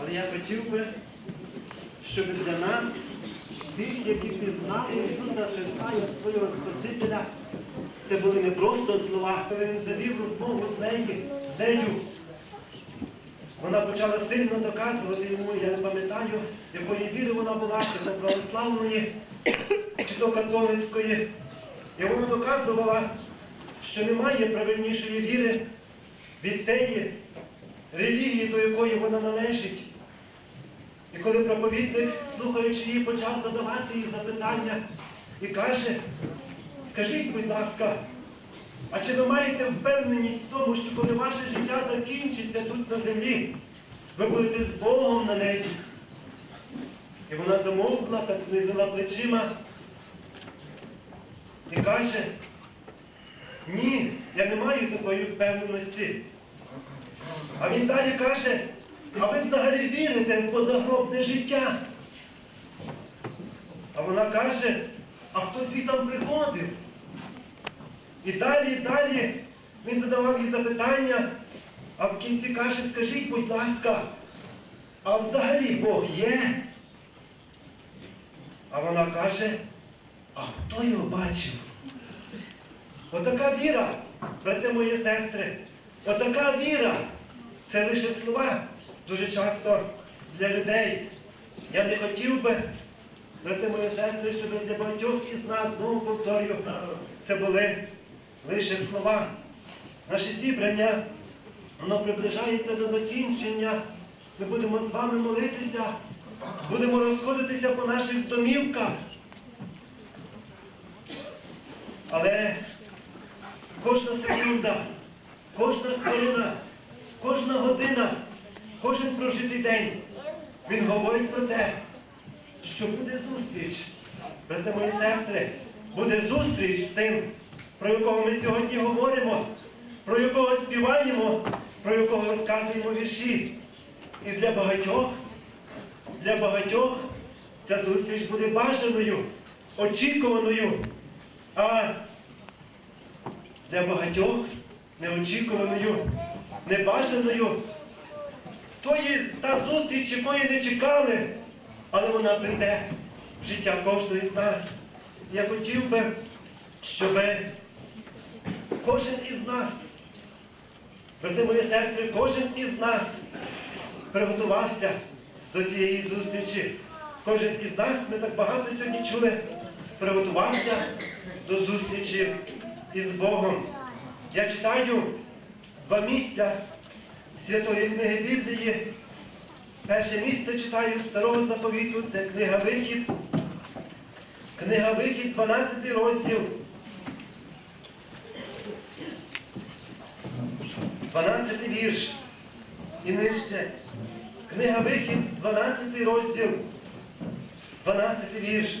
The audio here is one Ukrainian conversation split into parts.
Але я хотів би, щоб для нас, тих, які пізнали Ісуса Христа як свого Спасителя, це були не просто слова. Коли він завів розмову з нею, з нею, вона почала сильно доказувати йому, я не пам'ятаю, якої віри вона була, чи то православної, чи то католицької. І вона доказувала, що немає правильнішої віри від тієї релігії, до якої вона належить. І коли проповідник, слухаючи її, почав задавати їй запитання і каже, скажіть, будь ласка, а чи ви маєте впевненість в тому, що коли ваше життя закінчиться тут на землі, ви будете з Богом на небі? І вона замовкла, так знизила плечима і каже, ні, я не маю такої впевненості. А він далі каже, а ви взагалі вірите в позагробне життя? А вона каже, а хто звітом приходив? І далі, і далі він задавав їй запитання, а в кінці каже, скажіть, будь ласка, а взагалі Бог є? А вона каже, а хто його бачив? Отака віра, брати мої сестри, отака віра. Це лише слова дуже часто для людей. Я не хотів би, брати мої сестри, щоб для багатьох із нас, знову повторю, це були лише слова. Наше зібрання, воно приближається до закінчення. Ми будемо з вами молитися, будемо розходитися по наших домівках. Але кожна секунда, кожна хвилина, кожна година, кожен прожитий день, він говорить про те, що буде зустріч, брати мої сестри, буде зустріч з тим, про якого ми сьогодні говоримо, про якого співаємо, про якого розказуємо вірші. І для багатьох, для багатьох ця зустріч буде бажаною, очікуваною. А для багатьох неочікуваною, небажаною. Тої та зустріч, якої не чекали, але вона прийде в життя кожного з нас. Я хотів би, щоб кожен із нас, брати мої сестри, кожен із нас приготувався до цієї зустрічі. Кожен із нас, ми так багато сьогодні чули, приготувався до зустрічі із Богом. Я читаю два місця Святої книги Біблії. Перше місце читаю старого заповіту, це книга Вихід. Книга Вихід, 12 розділ. 12 вірш. І нижче. Книга Вихід, 12 розділ. 12 вірш.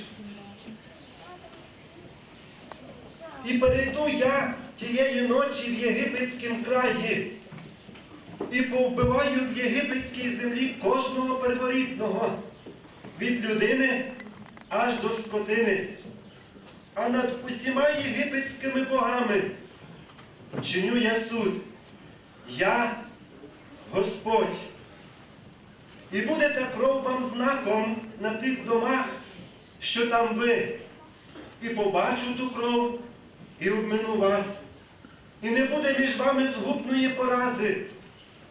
І перейду я тієї ночі в єгипетськім краї, і повбиваю в єгипетській землі кожного перворідного, від людини аж до скотини. А над усіма єгипетськими богами чиню я суд. Я Господь. І буде та кров вам знаком на тих домах, що там ви. І побачу ту кров, і обмину вас. І не буде між вами згубної порази,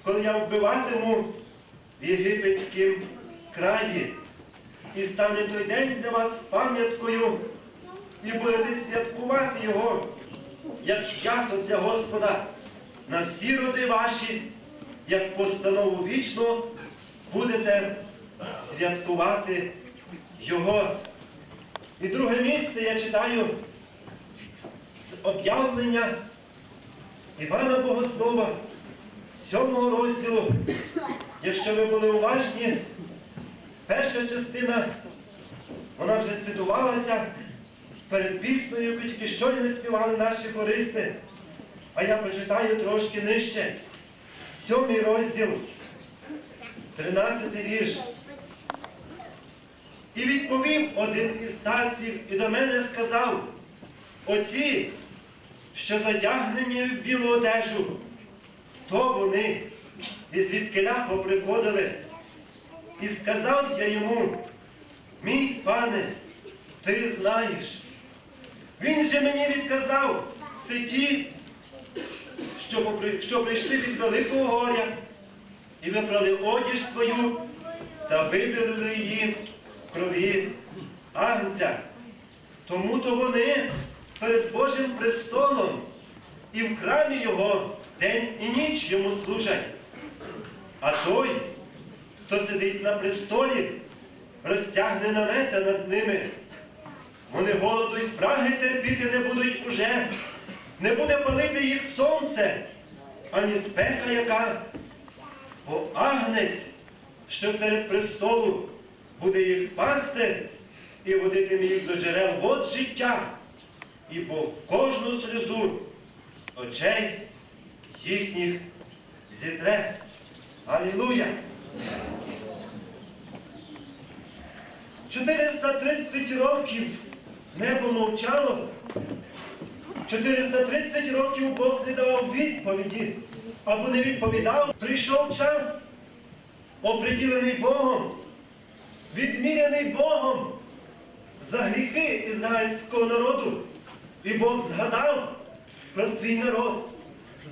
коли я вбиватиму в єгипетськім краї. І стане той день для вас пам'яткою, і будете святкувати його, як свято для Господа, на всі роди ваші, як постанову вічну, будете святкувати Його. І друге місце я читаю з об'явлення Івана Богослова, сьомого розділу. Якщо ви були уважні, перша частина, вона вже цитувалася перед піснею, яку тільки щойно співали наші хористи. А я прочитаю трошки нижче. Сьомий розділ, 13 вірш. І відповів один із старців і до мене сказав, оці, що задягнені в білу одежу. То вони, і звідкиля поприходили. І сказав я йому, мій пане, ти знаєш. Він же мені відказав, це ті, що, прийшли від великого горя і випрали одіж свою та вибілили її в крові агнця. Тому то вони перед Божим престолом і в храмі його день і ніч йому служать. А той, хто сидить на престолі, розтягне намета над ними. Вони голоду й спраги терпіти не будуть уже, не буде палити їх сонце, ані спека яка. Бо агнець, що серед престолу, буде їх пасти і водитиме їх до джерел вод життя, і по кожну сльозу з очей їхніх зітре. Алілуя! 430 років небо мовчало. 430 років Бог не давав відповіді або не відповідав. Прийшов час, оприділений Богом, відміряний Богом за гріхи ізраїльського народу. І Бог згадав про свій народ,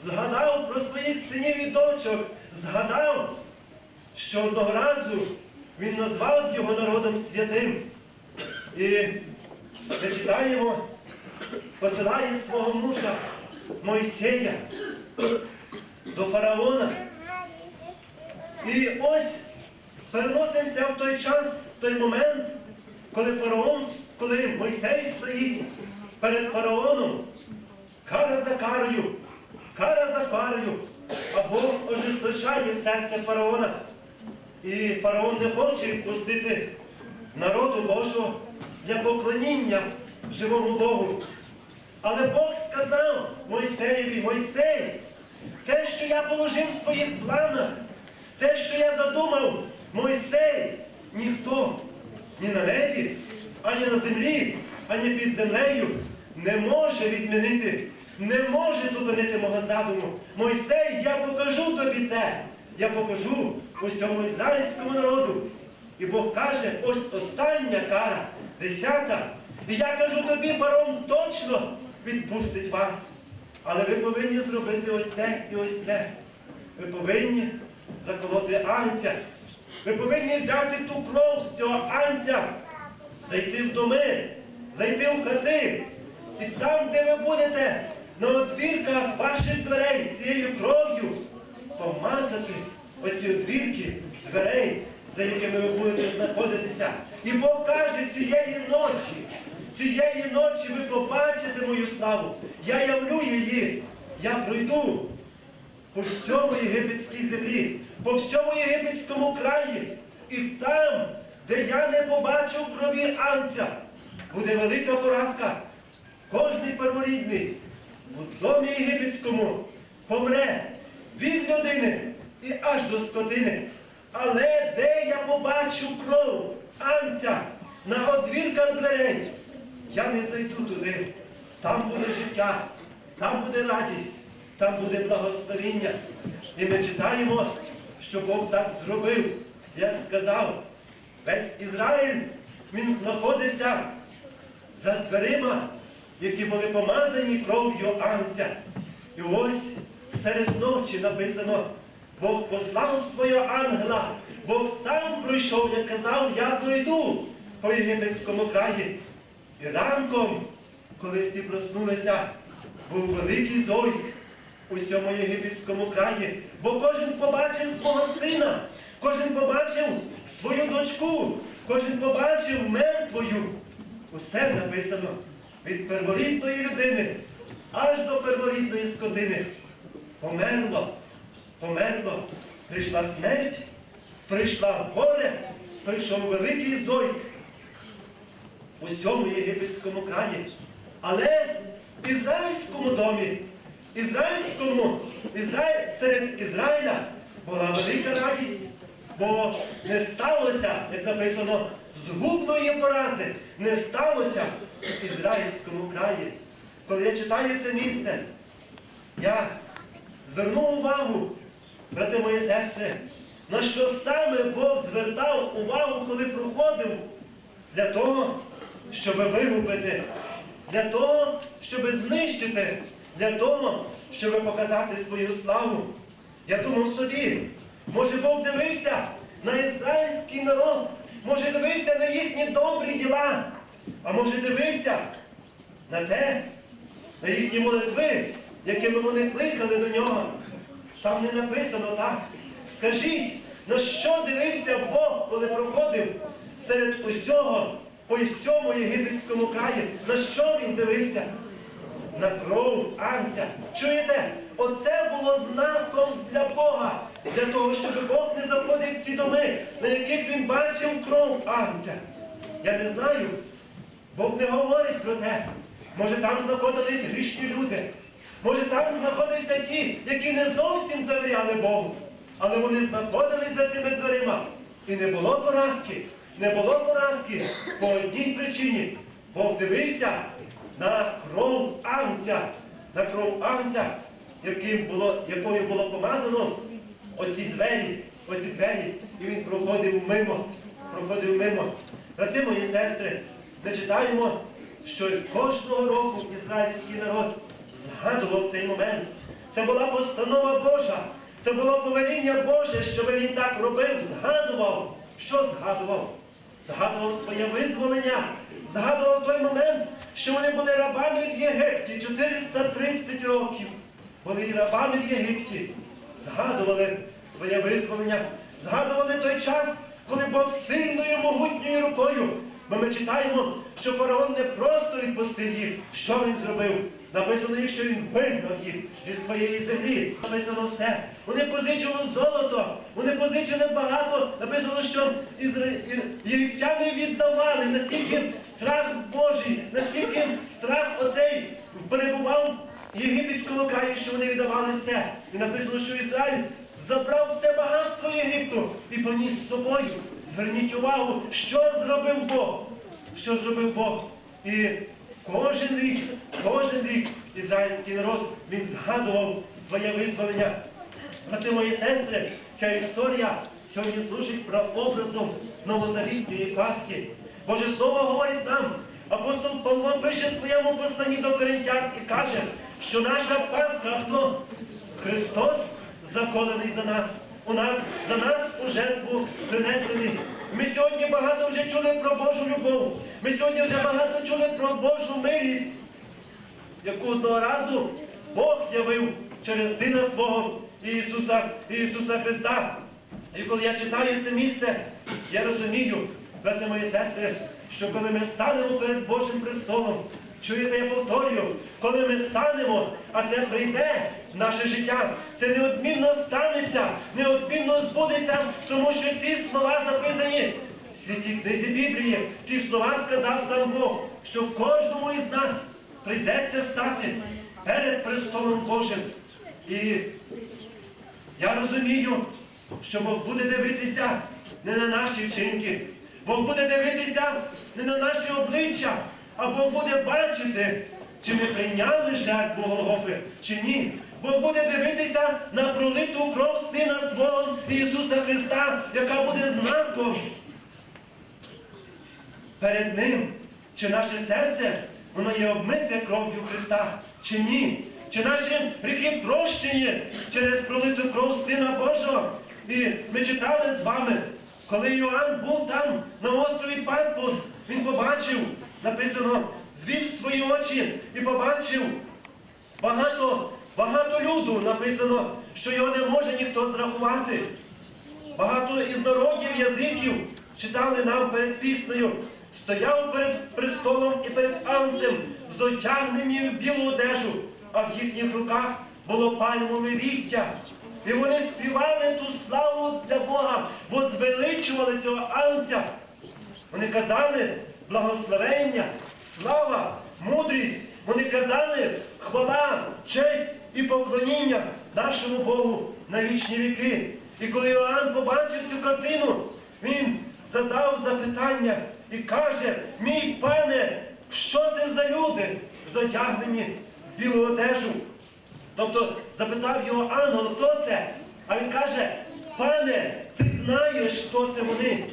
згадав про своїх синів і дочок, згадав, що одного разу він назвав його народом святим. І ми читаємо, посилає свого мужа Мойсея до фараона. І ось переносимося в той час, в той момент, коли фараон, коли Мойсей стоїть перед фараоном, кара за карою, кара за карою, Бог ожесточає серце фараона. І фараон не хоче відпустити народу Божого для поклоніння живому Богу. Але Бог сказав Мойсеєві, Мойсей, те, що я положив в своїх планах, те, що я задумав, Мойсей, ніхто ні на небі, ані на землі, ані під землею не може відмінити, не може зупинити мого задуму. Мойсей, я покажу тобі це. Я покажу усьому ізраїльському народу. І Бог каже, ось остання кара, десята. І я кажу тобі, фараон точно відпустить вас. Але ви повинні зробити ось те і ось це. Ви повинні заколоти анця. Ви повинні взяти ту кров з цього анця, зайти в доми, зайти в хати. І там, де ви будете, на одвірках ваших дверей цією кров'ю помазати оці одвірки дверей, за якими ви будете знаходитися. І Бог каже цієї ночі, цієї ночі ви побачите мою славу. Я явлю її, я пройду по всьому єгипетській землі, по всьому єгипетському краї. І там, де я не побачу крові анця, буде велика поразка. Кожний перворідний в домі єгипетському помре від людини і аж до скотини. Але де я побачу кров анця на одвірках дверей, я не зайду туди. Там буде життя, там буде радість, там буде благословіння. І ми читаємо, що Бог так зробив, як сказав. Весь Ізраїль він знаходився за дверима, які були помазані кров'ю анця. І ось серед ночі написано, Бог послав свого ангела, Бог сам пройшов, як казав, я пройду по єгипетському краї. І ранком, коли всі проснулися, був великий зойк у всьому єгипетському краї, бо кожен побачив свого сина, кожен побачив свою дочку, кожен побачив мертвою. Усе написано від перворідної людини аж до перворідної скотини. Померло, померло, прийшла смерть, прийшла горе, прийшов великий зойк у всьому єгипетському краї. Але в ізраїльському домі, ізраїльському, Ізраїль, серед Ізраїля була велика радість, бо не сталося, як написано, згубної порази, не сталося в ізраїльському краї. коли я читаю це місце, я звернув увагу, брати мої сестри, на що саме Бог звертав увагу, коли проходив для того, щоб вигубити, для того, щоб знищити, для того, щоб показати свою славу. Я думав собі, може Бог дивився на ізраїльський народ, може дивився на їхні добрі діла, а може дивився на те, на їхні молитви, якими вони кликали до нього. Там не написано так. Скажіть, на що дивився Бог, коли проходив серед усього, по всьому єгипетському краї? На що він дивився? На кров Агнця. Чуєте? Оце було знаком для Бога, для того, щоб Бог не заходив в ці доми, на яких він бачив кров Агнця. Я не знаю, Бог не говорить про те. Може там знаходились грішні люди. Може там знаходилися ті, які не зовсім довіряли Богу. Але вони знаходились за цими дверима. І не було поразки. Не було поразки по одній причині. Бог дивився на кров Агнця, на кров Агнця, яким було, якою було помазано оці двері, оці двері, і він проходив мимо, проходив мимо. Брати мої сестри, ми читаємо, що кожного року ізраїльський народ згадував цей момент. Це була постанова Божа, це було повеління Боже, щоб він так робив, згадував. Що згадував? Згадував своє визволення, згадував той момент, що вони були рабами в Єгипті 430 років. Були і рабами в Єгипті. Згадували своє визволення, згадували той час, коли Бог сильною могутньою рукою. Бо ми читаємо, що фараон не просто відпустив їх. Що він зробив? Написано їх, що він вигнав їх зі своєї землі. Написано все. Вони позичили золото, вони позичили багато. Написано, що єгиптяни віддавали, настільки страх Божий, настільки страх оцей перебував єгипетському краї, що вони віддавали все. І написано, що Ізраїль забрав все багатство Єгипту і поніс з собою. Зверніть увагу, що зробив Бог. Що зробив Бог? І кожен рік, кожен рік ізраїльський народ він згадував своє визволення. Брати мої сестри, ця історія сьогодні служить прообразом новозавітньої Пасхи. Боже Слово говорить нам, апостол Павло пише своєму посланні до коринтян і каже, що наша Пасха хто? Христос заколений за нас. У нас за нас у жертву принесений. Ми сьогодні багато вже чули про Божу любов. Ми сьогодні вже багато чули про Божу милість, яку одного разу Бог явив через Сина свого Ісуса, Ісуса Христа. І коли я читаю це місце, я розумію, брати мої сестри, що коли ми станемо перед Божим престолом, чуєте, я повторюю, коли ми станемо, а це прийде в наше життя, це неодмінно станеться, неодмінно збудеться, тому що ці слова записані в святій книзі Біблії. Ці слова сказав сам Бог, що кожному із нас прийдеться стати перед престолом Божим. І я розумію, що Бог буде дивитися не на наші вчинки, Бог буде дивитися не на наші обличчя, а Бог буде бачити, чи ми прийняли жертву Голгофи, чи ні. Бог буде дивитися на пролиту кров Сина свого Ісуса Христа, яка буде знаком перед Ним. Чи наше серце, воно є обмите кров'ю Христа, чи ні? Чи наші гріхи прощені через пролиту кров Сина Божого? І ми читали з вами, коли Йоанн був там, на острові Патмос, він побачив, написано, звів свої очі і побачив багато, багато люду, написано, що його не може ніхто зрахувати. Багато із народів язиків читали нам перед піснею, стояв перед престолом і перед анцем, зодягнені в білу одежу, а в їхніх руках було пальмове віття. І вони співали ту славу для Бога, бо звеличували цього анця. Вони казали благословення, слава, мудрість. Вони казали хвала, честь і поклоніння нашому Богу на вічні віки. І коли Іоанн побачив цю картину, він задав запитання і каже, мій пане що це за люди, зодягнені в білу одежу. Тобто запитав його ангел, хто це? А він каже, пане, ти знаєш, хто це вони?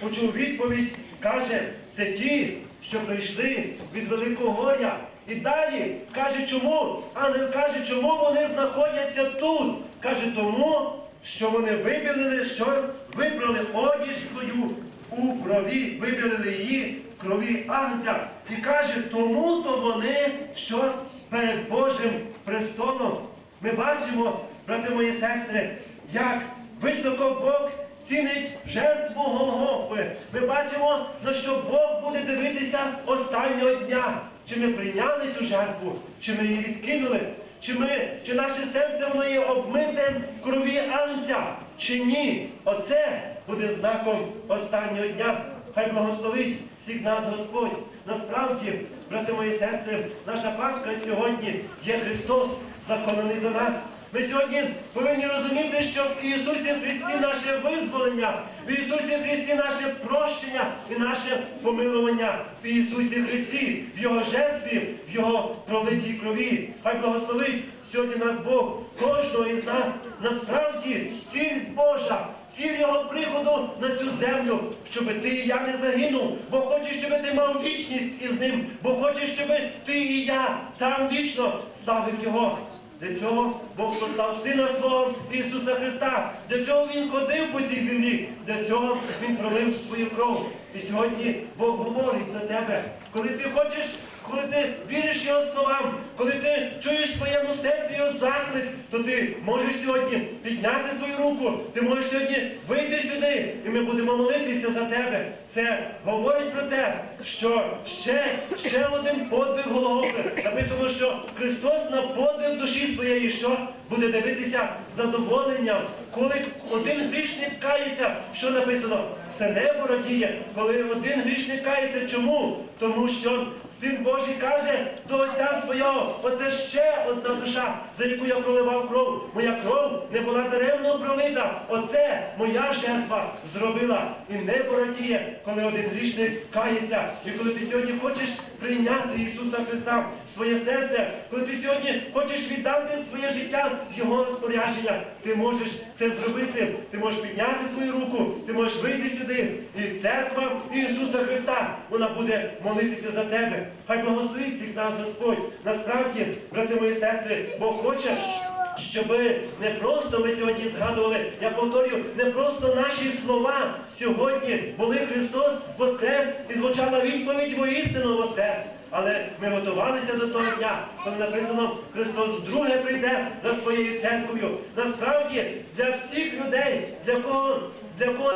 Почув відповідь, каже, це ті, що прийшли від Великого горя. І далі каже, чому? Ангел каже, чому вони знаходяться тут? Каже, тому, що вони вибілили, що вибрали одіж свою у крові, вибілили її в крові агнця. І каже, тому-то вони, що перед Божим престолом. Ми бачимо, брати мої сестри, як високо Бог цінить жертву Голгофи. Ми бачимо, на що Бог буде дивитися останнього дня. Чи ми прийняли цю жертву, чи ми її відкинули, чи, ми, чи наше серце воно є обмите в крові Агнця, чи ні. Оце буде знаком останнього дня. Хай благословить всіх нас Господь. Насправді, брати мої сестри, наша Пасха сьогодні є Христос, законаний за нас. Ми сьогодні повинні розуміти, що в Ісусі Христі наше визволення, в Ісусі Христі наше прощення і наше помилування в Ісусі Христі, в Його жертві, в Його пролитій крові. Хай благословить сьогодні нас Бог, кожного із нас. Насправді ціль Божа. Ціль його приходу на цю землю, щоб ти і я не загинув, бо хоче, щоб ти мав вічність із ним, бо хоче, щоб ти і я там вічно славив його. Для цього Бог послав Сина свого Ісуса Христа. Для цього Він ходив по цій землі. Для цього Він пролив свою кров. І сьогодні Бог говорить до тебе, коли ти хочеш, коли ти віриш Його словам, коли ти чуєш своєму серці його заклик, то ти можеш сьогодні підняти свою руку, ти можеш сьогодні вийти сюди, і ми будемо молитися за тебе. Це говорить про те, що ще, ще один подвиг Голгофи. Написано, що Христос на подвиг душі своєї, що буде дивитися задоволенням, коли один грішник кається, що написано? Все небо радіє, коли один грішник кається. Чому? Тому що Син Божий каже до Отця свого, оце ще одна душа, за яку я проливав кров. Моя кров не була даремно пролита. Оце моя жертва зробила. І небо радіє, коли один грішник кається. І коли ти сьогодні хочеш прийняти Ісуса Христа в своє серце, коли ти сьогодні хочеш віддати своє життя в Його розпорядження, ти можеш це зробити. Ти можеш підняти свою руку, ти можеш вийти сюди. І церква Ісуса Христа, вона буде молитися за тебе. Хай благословить всіх нас Господь. Насправді, брати мої сестри, Бог хоче. Щоб не просто ми сьогодні згадували, я повторюю, не просто наші слова сьогодні були Христос Воскрес і звучала відповідь воістину Воскрес. Але ми готувалися до того дня, коли написано Христос вдруге прийде за своєю церквою. Насправді для всіх людей, для кого для кого